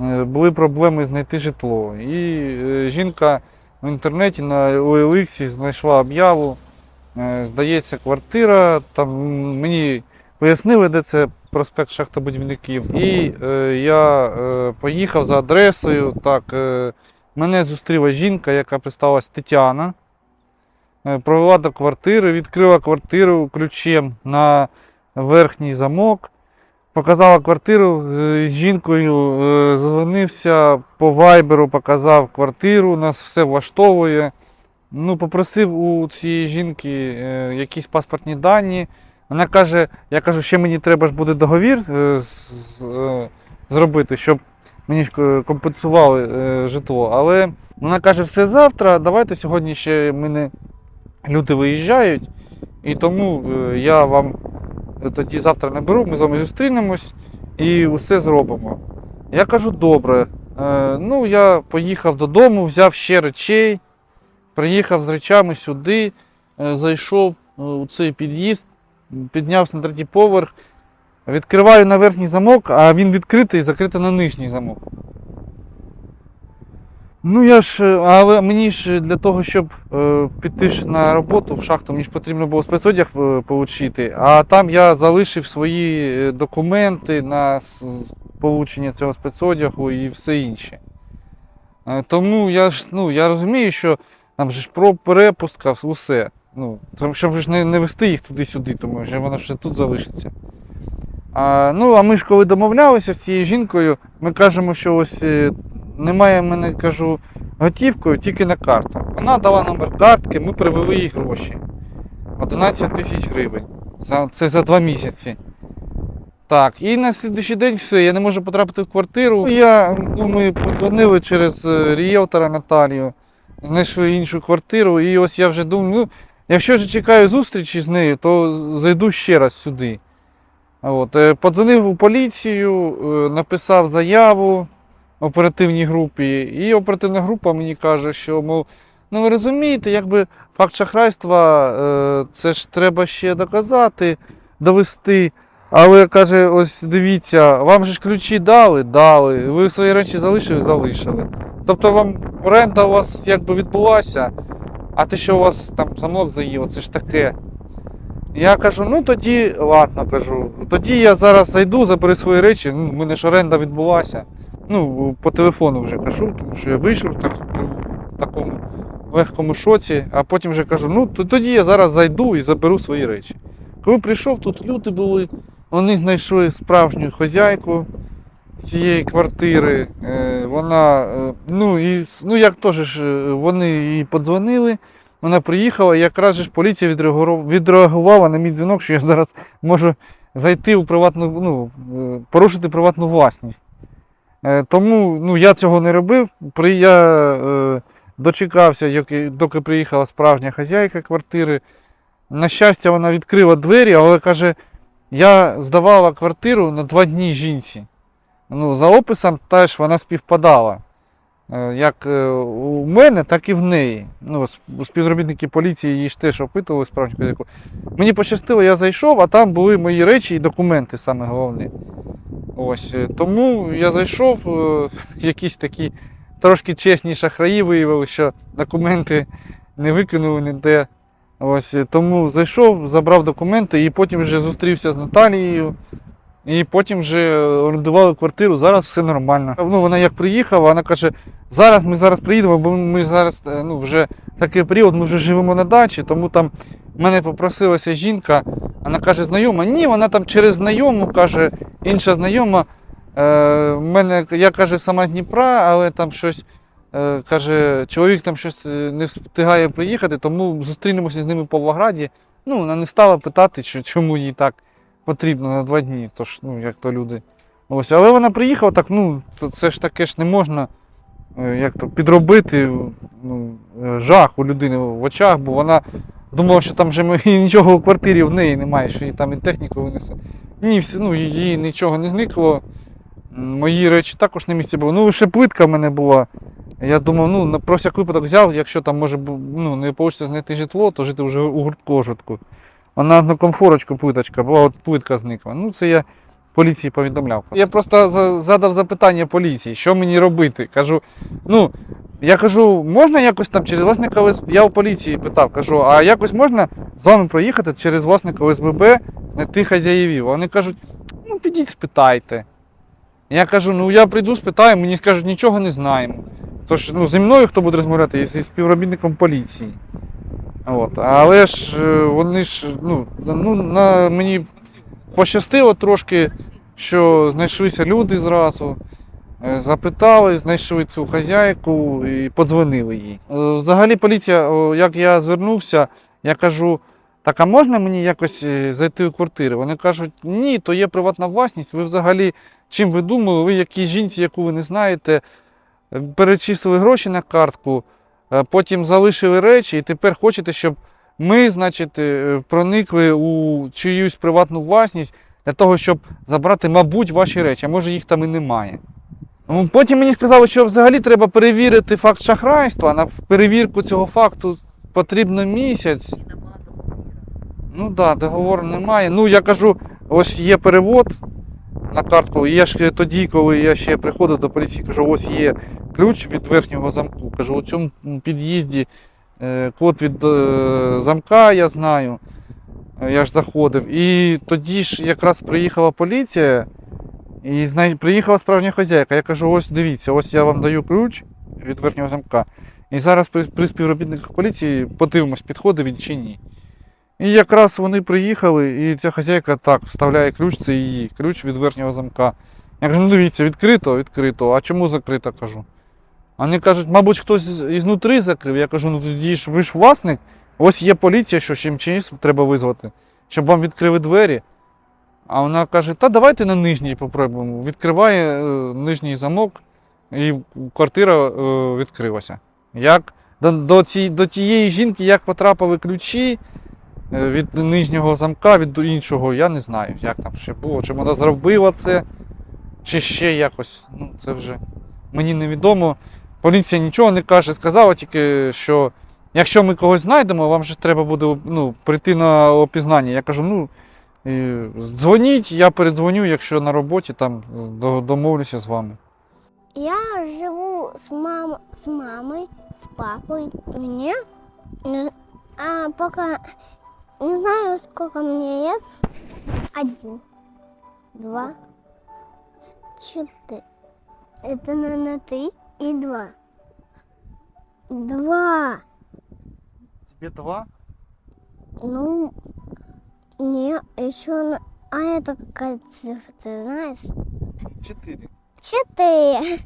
е, були проблеми знайти житло. І е, жінка в інтернеті на OLX знайшла об'яву. Е, Здається, квартира. Там мені пояснили, де це проспект шахтобудівників. І я поїхав за адресою. Так, мене зустріла жінка, яка представилась Тетяна. Провела до квартири, відкрила квартиру ключем на верхній замок. Показала квартиру е, з жінкою, е, дзвонився по вайберу, показав квартиру, нас все влаштовує. Ну, попросив у цієї жінки е, якісь паспортні дані. Вона каже, я кажу, ще мені треба ж буде договір е, е, зробити, щоб мені е, компенсували е, житло. Але вона каже, все завтра, давайте сьогодні ще мене люди виїжджають, і тому е, я вам тоді завтра наберу, ми з вами зустрінемось і усе зробимо. Я кажу, добре. Е, ну, я поїхав додому, взяв ще речей, приїхав з речами сюди, е, зайшов е, у цей під'їзд, піднявся на третій поверх, відкриваю на верхній замок, а він відкритий і закритий на нижній замок. Ну я ж, е, але мені ж для того, щоб е, піти ж на роботу в шахту, мені ж потрібно було спецодяг е, отримати, а там я залишив свої е, документи на получення цього спецодягу і все інше. Е, тому я ж ну, я розумію, що там же ж про перепустка, усе. Ну, щоб ж не, не вести їх туди-сюди, тому що вона ще тут залишиться. А, ну, а ми ж коли домовлялися з цією жінкою, ми кажемо, що ось е, немає в мене, кажу, готівкою, тільки на карту. Вона дала номер картки, ми привели їй гроші. 11 тисяч гривень. Це за два місяці. Так, і на слідуючий день все, я не можу потрапити в квартиру. Я, ну, ми подзвонили через е, ріелтора Наталію, знайшли іншу квартиру, і ось я вже думаю, ну, якщо ж чекаю зустрічі з нею, то зайду ще раз сюди. От, е, подзвонив у поліцію, е, написав заяву оперативній групі, і оперативна група мені каже, що мов, ну ви розумієте, якби факт шахрайства, е, це ж треба ще доказати, довести. Але каже, ось дивіться, вам же ж ключі дали, дали. Ви свої речі залишили, залишили. Тобто вам оренда у вас якби відбулася, а те, що у вас там замок заїв, це ж таке. Я кажу, ну тоді, ладно, кажу, тоді я зараз зайду, заберу свої речі, ну, в мене ж оренда відбулася. Ну, по телефону вже кажу, тому що я вийшов так, в такому легкому шоці, а потім вже кажу, ну тоді я зараз зайду і заберу свої речі. Коли прийшов, тут люди були, вони знайшли справжню хазяйку цієї квартири. Е, вона, е, ну, і, ну як теж е, вони їй подзвонили. Вона приїхала, і якраз ж поліція відреагувала на мій дзвінок, що я зараз можу зайти у приватну, ну, порушити приватну власність. Е, Тому ну, я цього не робив. Я е, дочекався, доки приїхала справжня хазяйка квартири. На щастя, вона відкрила двері, але каже, я здавала квартиру на два дні жінці. Ну, за описом теж вона співпадала. Е, Як у мене, так і в неї. Ну, співробітники поліції її ж теж опитували справжню хазяйку. Мені пощастило, я зайшов, а там були мої речі і документи саме головне. Ось. е, Тому я зайшов, е, якісь такі трошки чесні шахраї виявили, що документи не викинули ніде. Ось, е, тому зайшов, забрав документи і потім вже зустрівся з Наталією. І потім вже орендували квартиру, зараз все нормально. Ну, вона як приїхала, вона каже, зараз ми зараз приїдемо, бо ми зараз ну, вже такий період, ми вже живемо на дачі, тому там мене попросилася жінка, вона каже, знайома. Ні, вона там через знайому каже, інша знайома. Е, мене, я каже, сама Дніпра, але там щось. Е, каже, чоловік там щось е, не встигає приїхати, тому зустрінемося з ними в Павлограді. Ну, вона не стала питати, що, чому їй так потрібно на два дні. Тож, ну, як то люди. Ось, але вона приїхала, так, ну, це ж таке ж не можна е, як то, підробити ну, е, жах у людини в очах, бо вона думала, що там вже нічого у квартирі в неї немає, що їй там і техніку винесе. Ні, всі, ну, її нічого не зникло. Мої речі також на місці були. Ну, ще плитка в мене була. Я думав, ну, про всяк випадок взяв, якщо там може ну, не вийде знайти житло, то жити вже у гуртожитку. Вона на комфорочку плиточка була, от плитка зникла. Ну, це я поліції повідомляв. Я просто задав запитання поліції, що мені робити. Кажу, ну. Я кажу, можна якось там через власника ОСБ. Я у поліції питав, кажу, а якось можна з вами проїхати через власника ОСББ, знайти хазяївів. Вони кажуть, ну підіть спитайте. Я кажу, ну я прийду, спитаю, мені скажуть, нічого не знаємо. Тож ну, зі мною хто буде розмовляти? Зі співробітником поліції. От. Але ж е, вони ж, ну, ну на, мені пощастило трошки, що знайшлися люди зразу. Е, Запитали, знайшли цю хазяйку і подзвонили їй. Е, Взагалі поліція, як я звернувся, я кажу, так а можна мені якось е, зайти у квартиру? Вони кажуть, ні, то є приватна власність. Ви взагалі чим ви думали? Ви якійсь жінці, яку ви не знаєте, перечислили гроші на картку, потім залишили речі, і тепер хочете, щоб ми, значить, проникли у чиюсь приватну власність для того, щоб забрати, мабуть, ваші речі, а може їх там і немає. Ну, Потім мені сказали, що взагалі треба перевірити факт шахрайства. На перевірку цього факту потрібно місяць. Ну так, да, договору немає. Ну, я кажу, ось є перевод на картку. І я ж тоді, коли я ще приходив до поліції, кажу, ось є ключ від верхнього замку. Кажу, у цьому під'їзді е, код від е, замка я знаю. Е, Я ж заходив. І тоді ж якраз приїхала поліція. І зна- приїхала справжня хазяйка. Я кажу: ось дивіться, ось я вам даю ключ від верхнього замка. І зараз при, при співробітниках поліції подивимось, підходить він чи ні. І якраз вони приїхали, і ця хазяйка так вставляє ключ, це її ключ від верхнього замка. Я кажу, ну дивіться, відкрито, відкрито. А чому закрито? кажу. Вони кажуть, мабуть, хтось ізнутри закрив. Я кажу, ну тоді ж ви ж власник, ось є поліція, що чим чимось треба визвати, щоб вам відкрили двері. А вона каже: та давайте на нижній попробуємо. Відкриває е, нижній замок, і квартира е, відкрилася. Як до, до, ці, до тієї жінки, як потрапили ключі е, від нижнього замка, від іншого, я не знаю, як там ще було. Чи вона зробила це, чи ще якось. Ну, це вже мені невідомо. Поліція нічого не каже, сказала тільки, що якщо ми когось знайдемо, вам же треба буде ну, прийти на опізнання. Я кажу, ну. І Дзвоніть, я передзвоню, якщо на роботі там до- домовлюся з вами. Я живу с, мам... с мамой, с папой. Мне, не з- а пока не знаю, сколько мне лет. Один, два, четыре. Это, наверное, три и два. Два. Тебе два? Ну, не, еще... А это какая цифра, ты знаешь? Чотири. Четыре.